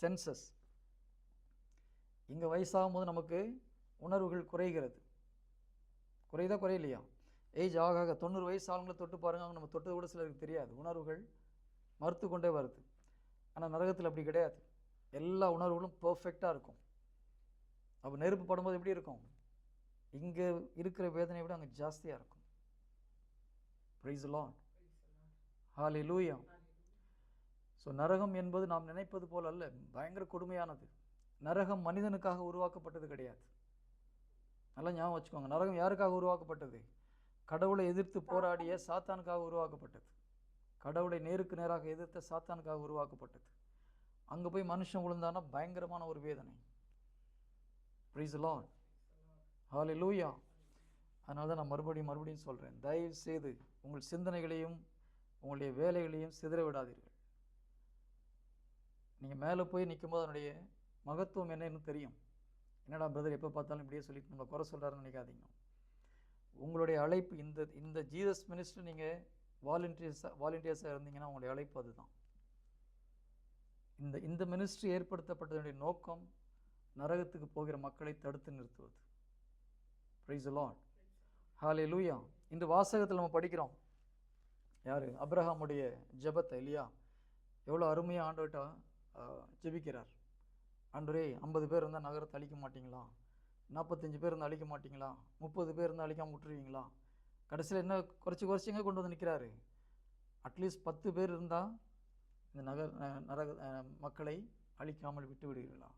Census. இங்கே வயசாகும் போது நமக்கு உணர்வுகள் குறைகிறது. குறையுதா குறையலையா? ஏஜ் ஆக ஆக தொண்ணூறு வயசு ஆளுங்களை தொட்டு பாருங்க அவங்க நம்ம தொட்டது கூட சிலருக்கு தெரியாது. உணர்வுகள் மறுத்து கொண்டே வருது. ஆனால் நரகத்தில் அப்படி கிடையாது. எல்லா உணர்வுகளும் பர்ஃபெக்டாக இருக்கும். அப்போ நெருப்பு படும்போது எப்படி இருக்கும்? இங்கே இருக்கிற வேதனையை விட அங்கே ஜாஸ்தியாக இருக்கும். ப்ரைஸ் லான் ஹாலி லூயா ஸோ நரகம் என்பது நாம் நினைப்பது போல் அல்ல பயங்கர கொடுமையானது. நரகம் மனிதனுக்காக உருவாக்கப்பட்டது கிடையாது. நல்லா ஞாபகம் வச்சுக்கோங்க நரகம் யாருக்காக உருவாக்கப்பட்டது? கடவுளை எதிர்த்து போராடிய சாத்தானுக்காக உருவாக்கப்பட்டது. கடவுளை நேருக்கு நேராக எதிர்த்த சாத்தானுக்காக உருவாக்கப்பட்டது. அங்கே போய் மனுஷன் விழுந்தானா பயங்கரமான ஒரு வேதனை. ப்ரீஸ் லான் ஹாலே லூயா அதனால தான் நான் மறுபடியும் மறுபடியும் சொல்கிறேன் தயவு செய்து உங்கள் சிந்தனைகளையும் உங்களுடைய வேலைகளையும் சிதற விடாதீர்கள். நீங்கள் மேலே போய் நிற்கும்போது அதனுடைய மகத்துவம் என்னன்னு தெரியும். என்னடா பிரதர் எப்போ பார்த்தாலும் இப்படியே சொல்லிட்டு நம்மளை குறை சொல்கிறாருன்னு நினைக்காதீங்க. உங்களுடைய அழைப்பு இந்த இந்த ஜீசஸ் மினிஸ்டர் நீங்கள் வாலண்டியர்ஸாக வாலண்டியர்ஸாக இருந்தீங்கன்னா உங்களுடைய அழைப்பு அதுதான். இந்த இந்த மினிஸ்ட்ரி ஏற்படுத்தப்பட்டதனுடைய நோக்கம் நரகத்துக்கு போகிற மக்களை தடுத்து நிறுத்துவது. ப்ரைஸ் லார்ட் ஹாலே லூயா இன்று வாசகத்தில் நம்ம படிக்கிறோம். யார்? அப்ரஹாமுடைய ஜபத்தை இல்லையா? எவ்வளோ அருமையாக ஆண்டவர்கிட்ட ஜெபிக்கிறார். அன்றே ஐம்பது பேர் இருந்தால் நகரத்தை அழிக்க மாட்டிங்களா? நாற்பத்தஞ்சு பேர் இருந்தால் அழிக்க மாட்டிங்களா? முப்பது பேர் இருந்தால் அழிக்காமல் விட்டுருவீங்களா? கடைசியில் என்ன குறைச்சி குறைச்சிங்க கொண்டு வந்து நிற்கிறாரு அட்லீஸ்ட் பத்து பேர் இருந்தால் இந்த நகர் நரக மக்களை அழிக்காமல் விட்டு விடுவீர்களா?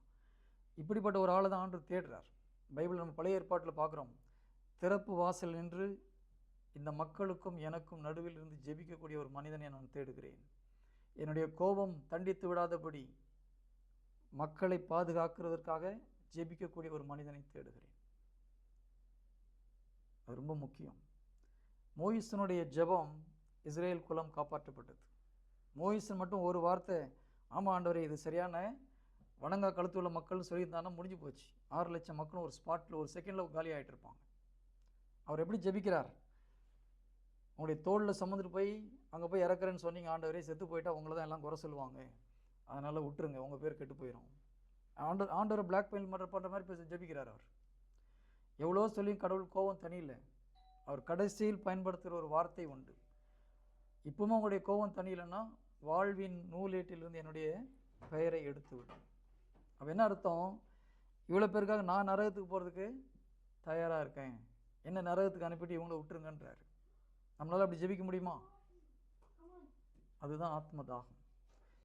இப்படிப்பட்ட ஒரு ஆளை தான் ஆண்டு தேடுறார். பைபிள் நம்ம பழைய ஏற்பாட்டில் பார்க்குறோம். திறப்பு வாசல் நின்று இந்த மக்களுக்கும் எனக்கும் நடுவில் இருந்து ஜெபிக்கக்கூடிய ஒரு மனிதனை நான் தேடுகிறேன். என்னுடைய கோபம் தண்டித்து விடாதபடி மக்களை பாதுகாக்கிறதற்காக ஜெபிக்கக்கூடிய ஒரு மனிதனை தேடுகிறேன். அது ரொம்ப முக்கியம். மோயிசனுடைய ஜெபம் இஸ்ரேல் குலம் காப்பாற்றப்பட்டது. மோயிசன் மட்டும் ஒரு வார்த்தை ஆமாம் ஆண்டவரே இது சரியான வணங்கா கழுத்துள்ள மக்கள்னு சொல்லியிருந்தாங்கன்னா முடிஞ்சு போச்சு. ஆறு லட்சம் மக்களும் ஒரு ஸ்பாட்டில் ஒரு செகண்டில் காலி ஆகிட்டு இருப்பாங்க அவர் எப்படி ஜெபிக்கிறார்? உங்களுடைய தோளில் சுமந்துட்டு போய் அங்கே போய் இறக்குறேன்னு சொன்னீங்க ஆண்டவரே செத்து போயிட்டா உங்களை தான் எல்லாம் குறை சொல்லுவாங்க. அதனால் விட்டுருங்க உங்கள் பேர் கெட்டு போயிடும் ஆண்டவர் பிளாக்மெயில் பிளாக் பண்ணுற பண்ணுற மாதிரி பேச ஜெபிக்கிறார் அவர். எவ்வளோ சொல்லியும் கடவுள் கோபம் தனியில்லை. அவர் கடைசியில் பயன்படுத்துகிற ஒரு வார்த்தை உண்டு. இப்பவும் உங்களுடைய கோபம் தனியில்லைன்னா வாழ்வின் நூலேட்டிலிருந்து என்னுடைய பெயரை எடுத்து விடும் அப்போ என்ன அர்த்தம்? இவ்வளோ பேருக்காக நான் நரகத்துக்கு போகிறதுக்கு தயாராக இருக்கேன். என்ன நரகத்துக்கு அனுப்பிட்டு இவங்கள விட்டுருங்கன்றாரு. நம்மளால் அப்படி ஜெபிக்க முடியுமா? அதுதான் ஆத்ம தாகம்